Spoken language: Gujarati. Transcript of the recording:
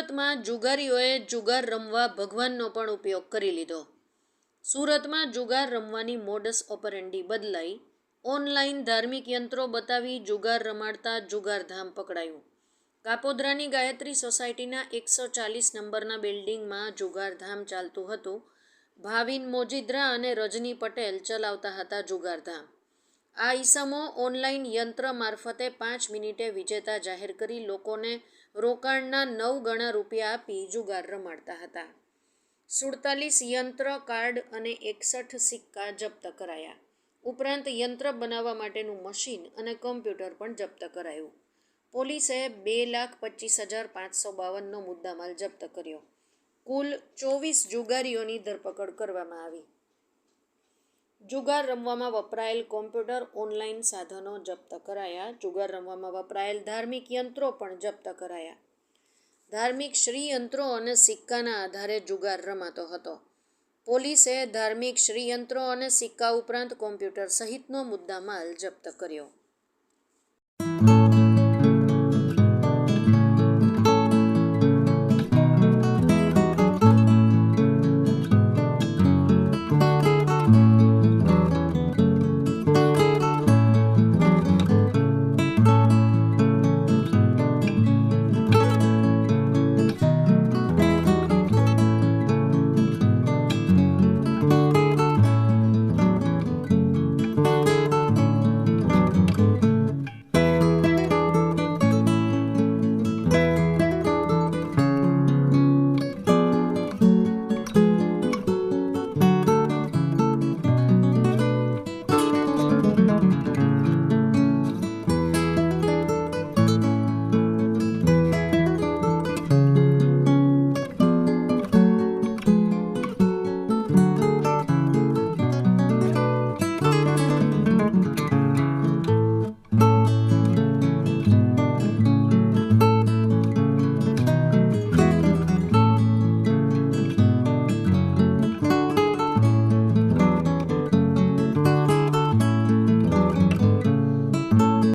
સુરતમાં જુગારીઓએ જુગાર રમવા ભગવાનનો પણ ઉપયોગ કરી લીધો. સુરતમાં જુગાર રમવાની મોડસ ઓપરેન્ડી બદલાઈ. ઓનલાઈન ધાર્મિક યંત્રો બતાવી જુગાર રમાડતા જુગારધામ પકડાયું. કાપોદ્રાની ગાયત્રી સોસાયટીના એકસો ચાલીસ નંબરના બિલ્ડિંગમાં જુગારધામ ચાલતું હતું. ભાવિન મોજીદ્રા અને રજની પટેલ ચલાવતા હતા જુગારધામ. આ ઈસમો ઓનલાઈન યંત્ર મારફતે પાંચ મિનિટે વિજેતા જાહેર કરી લોકોને રોકાણના નવ ગણા રૂપિયા આપી જુગાર રમાડતા હતા. સુડતાલીસ યંત્ર કાર્ડ અને એકસઠ સિક્કા જપ્ત કરાયા. ઉપરાંત યંત્ર બનાવવા માટેનું મશીન અને કમ્પ્યુટર પણ જપ્ત કરાયું. પોલીસે બે લાખ પચીસ હજાર પાંચસો બાવનનો મુદ્દામાલ જપ્ત કર્યો. કુલ ચોવીસ જુગારીઓની ધરપકડ કરવામાં આવી. જુગાર રમવામાં વપરાયેલ કોમ્પ્યુટર ઓનલાઈન સાધનો જપ્ત કરાયા. જુગાર રમવામાં વપરાયેલ ધાર્મિક યંત્રો પણ જપ્ત કરાયા. ધાર્મિક શ્રીયંત્રો અને સિક્કાના આધારે જુગાર રમાતો હતો. પોલીસે ધાર્મિક શ્રીયંત્રો અને સિક્કા ઉપરાંત કોમ્પ્યુટર સહિતનો મુદ્દામાલ જપ્ત કર્યો.